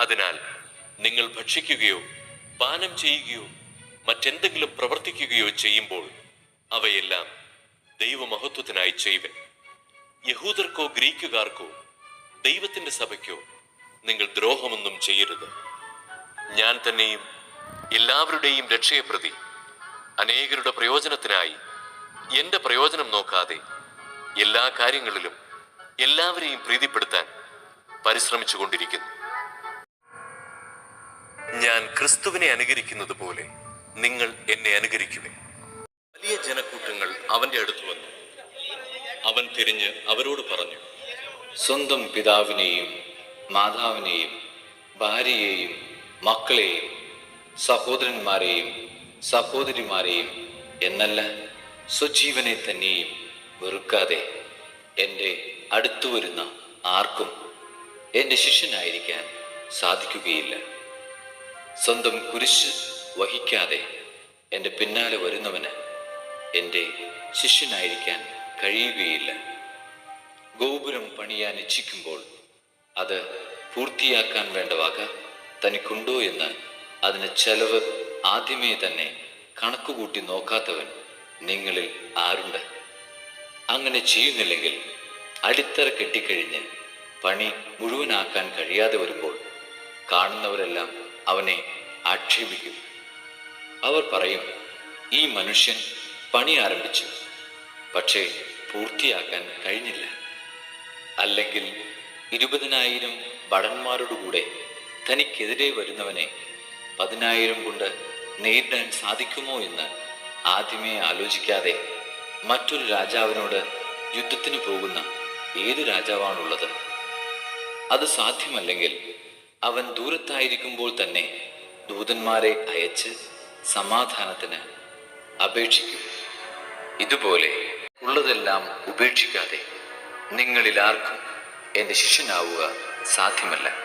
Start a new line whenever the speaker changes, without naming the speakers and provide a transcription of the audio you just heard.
അതിനാൽ നിങ്ങൾ ഭക്ഷിക്കുകയോ പാനം ചെയ്യുകയോ മറ്റെന്തെങ്കിലും പ്രവർത്തിക്കുകയോ ചെയ്യുമ്പോൾ അവയെല്ലാം ദൈവമഹത്വത്തിനായി ചെയ്യുവൻ. യഹൂദർക്കോ ഗ്രീക്കുകാർക്കോ ദൈവത്തിന്റെ സഭയ്ക്കോ നിങ്ങൾ ദ്രോഹമൊന്നും ചെയ്യരുത്. ഞാൻ തന്നെയും എല്ലാവരുടെയും രക്ഷയെ പ്രതി അനേകരുടെ പ്രയോജനത്തിനായി എന്റെ പ്രയോജനം നോക്കാതെ എല്ലാ കാര്യങ്ങളിലും എല്ലാവരെയും പ്രീതിപ്പെടുത്താൻ പരിശ്രമിച്ചു കൊണ്ടിരിക്കുന്നു ഞാൻ ക്രിസ്തുവിനെ അനുകരിക്കുന്നത് പോലെ നിങ്ങൾ എന്നെ അനുകരിക്കുവേ വലിയ ജനക്കൂട്ടങ്ങൾ അവന്റെ അടുത്ത് വന്നു. അവൻ തിരിഞ്ഞ് അവരോട് പറഞ്ഞു
സ്വന്തം പിതാവിനെയും മാതാവിനെയും ഭാര്യയെയും മക്കളെയും സഹോദരന്മാരെയും സഹോദരിമാരെയും എന്നല്ല സ്വജീവനെ തന്നെയും വെറുക്കാതെ എന്റെ അടുത്തു വരുന്ന ആർക്കും എന്റെ ശിഷ്യനായിരിക്കാൻ സാധിക്കുകയില്ല. സ്വന്തം കുരിശ് വഹിക്കാതെ എന്റെ പിന്നാലെ വരുന്നവന് എന്റെ ശിഷ്യനായിരിക്കാൻ കഴിയുകയില്ല. ഗോപുരം പണിയാൻ ഇച്ഛിക്കുമ്പോൾ അത് പൂർത്തിയാക്കാൻ വേണ്ട വക തനിക്കുണ്ടോ എന്ന് അതിന് ചെലവ് ആദ്യമേ തന്നെ കണക്കുകൂട്ടി നോക്കാത്തവൻ നിങ്ങളിൽ ആരുണ്ട്? അങ്ങനെ ചെയ്യുന്നില്ലെങ്കിൽ അടിത്തറ കെട്ടിക്കഴിഞ്ഞ് പണി മുഴുവനാക്കാൻ കഴിയാതെ വരുമ്പോൾ കാണുന്നവരെല്ലാം അവനെ ആക്ഷേപിക്കും. അവർ പറയും ഈ മനുഷ്യൻ പണി ആരംഭിച്ചു പക്ഷേ പൂർത്തിയാക്കാൻ കഴിഞ്ഞില്ല. അല്ലെങ്കിൽ ഇരുപതിനായിരം ഭടന്മാരോടുകൂടെ തനിക്കെതിരെ വരുന്നവനെ പതിനായിരം കൊണ്ട് നേരിടാൻ സാധിക്കുമോ എന്ന് ആദ്യമേ ആലോചിക്കാതെ മറ്റൊരു രാജാവിനോട് യുദ്ധത്തിന് പോകുന്ന ഏത് രാജാവാണുള്ളത്? അത് സാധ്യമല്ലെങ്കിൽ അവൻ ദൂരത്തായിരിക്കുമ്പോൾ തന്നെ ദൂതന്മാരെ അയച്ച് സമാധാനത്തിന് അപേക്ഷിക്കും. ഇതുപോലെ ഉള്ളതെല്ലാം ഉപേക്ഷിക്കാതെ നിങ്ങളിൽ ആർക്കും എന്റെ ശിഷ്യനാവുക സാധ്യമല്ല.